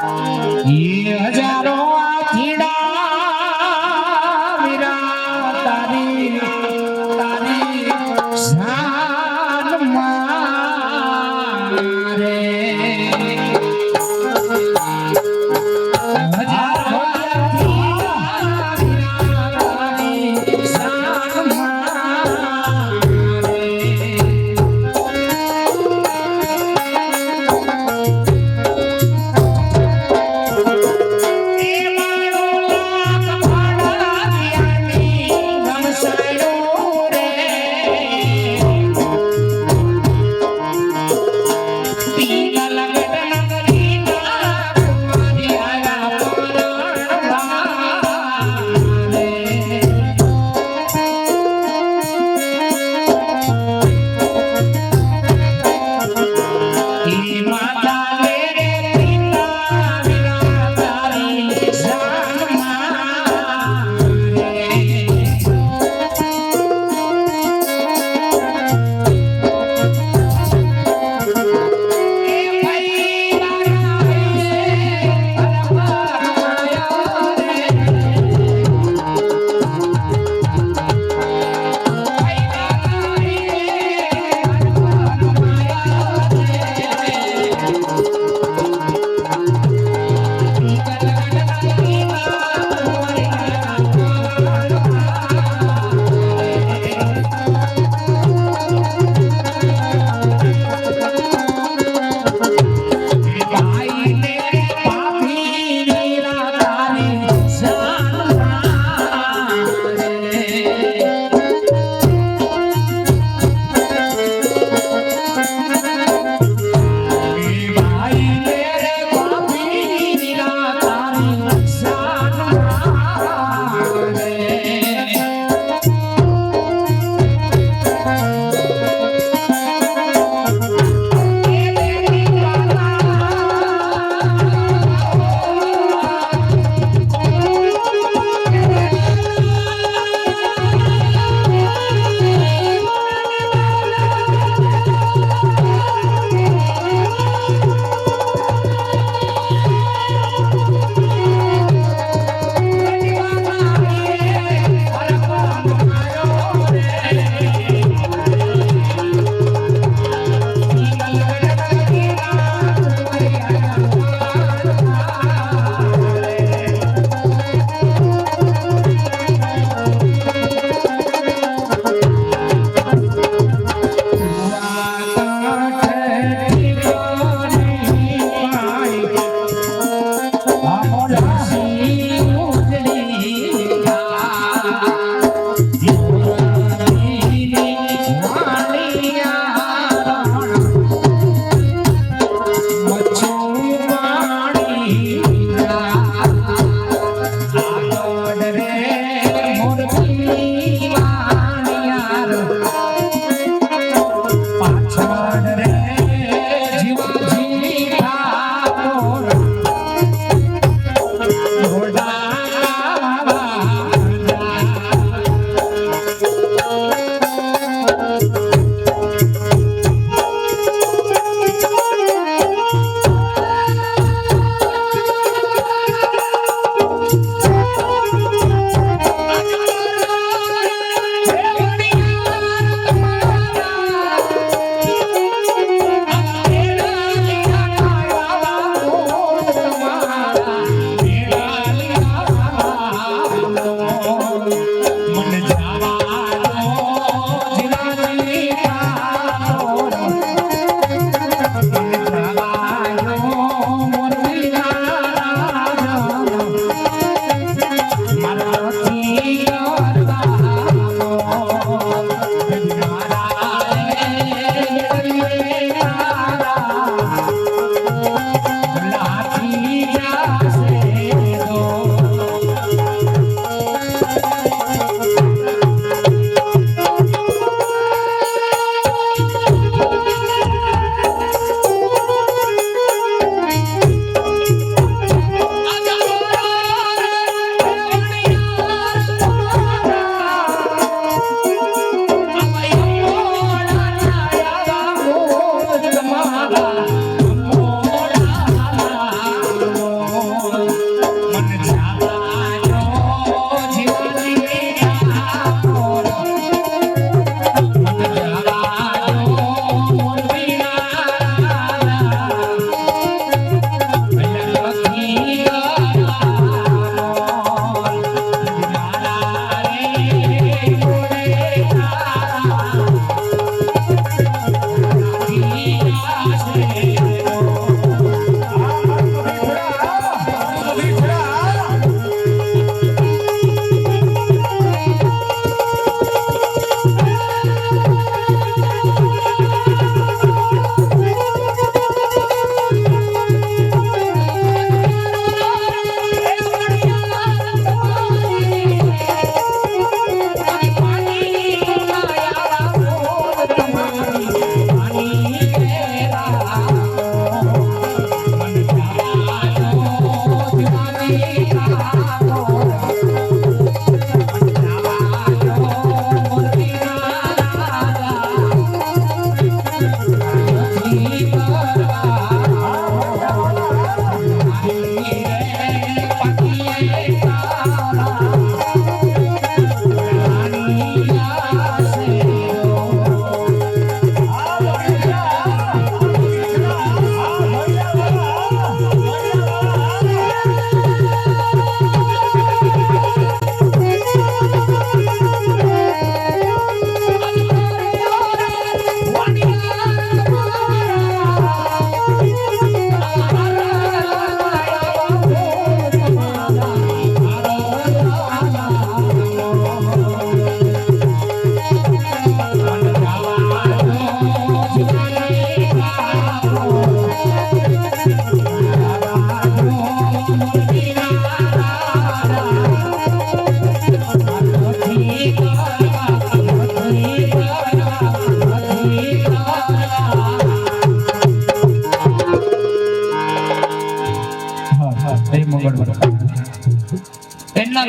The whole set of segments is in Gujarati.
You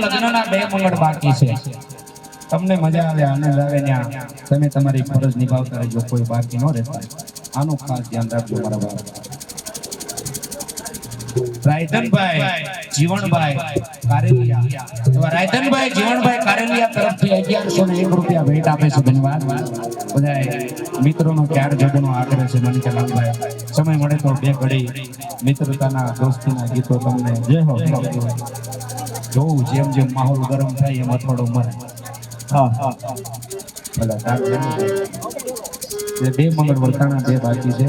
લગ્નના બે મંગળ બાકી છે. તમને મજા આવે, આનંદ આવે ત્યાં તમે તમારી ફરજ નિભાવતા રહેજો, કોઈ બાકી ન રહેતા. આનું ખાસ ધ્યાન રાખજો મારા બાપ ને મિત્રોનો ક્યાર જગનો આગ્રહ છે સમય મળે તો બે ઘડી મિત્રતાના, દોસ્તીના ગીતો તમને. જય હો. જોવું જેમ જેમ માહોલ ગરમ થાય એમ અથડો મરે હા. હા બે મંગળ વરસાણા બે બાકી છે,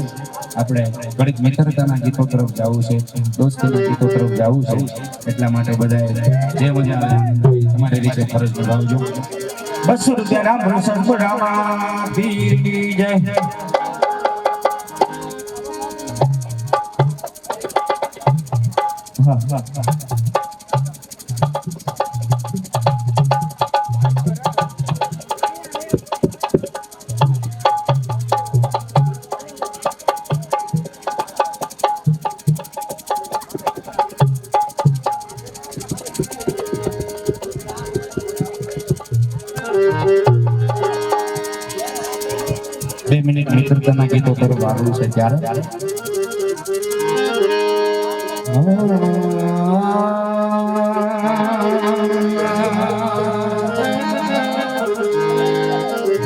આપણે ઘડીક મિત્રતાના ગીતો તરફ જવું છે, દોસ્તીના ગીતો તરફ જવું છે, એટલા માટે બધાએ જે મજા આવે, તમારી રીતે ફરજ નિભાવજો. બસો રૂપિયા રામ ભરોસા જય. હા હા હા. મિનિટ મિત્રતાના ગીતો તરફ આગળ છે ત્યારે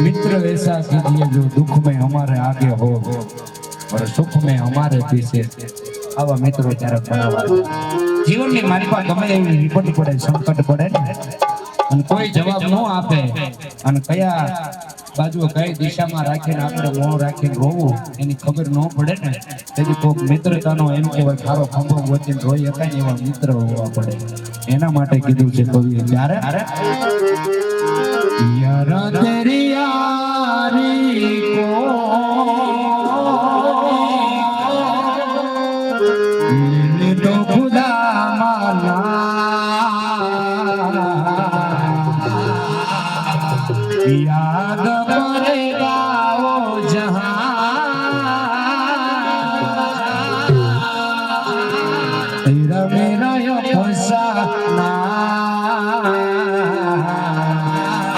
मित्र ऐसा कीजिए जो दुख में हमारे आगे हो और सुख में हमारे पीछे આવા મિત્રો ત્યારે બનાવવા જીવનની મારી પાસે ગમે એવી વિપત્તિ પડે સંકટ પડે ને અને કોઈ જવાબ ન આપે અને કયા બાજુ કઈ દિશામાં રાખીને આપણે મોં રાખીને રોવું, એની ખબર ન પડે ને, તેથી કોઈક મિત્રતાનો એમ કહેવાય ખારો ખંભો વચ્ચે રોઈ શકાય ને એવા મિત્ર હોવા પડે. એના માટે કીધું છે કવિએ, ત્યારે? યાર તેરી યારી કો Yeah.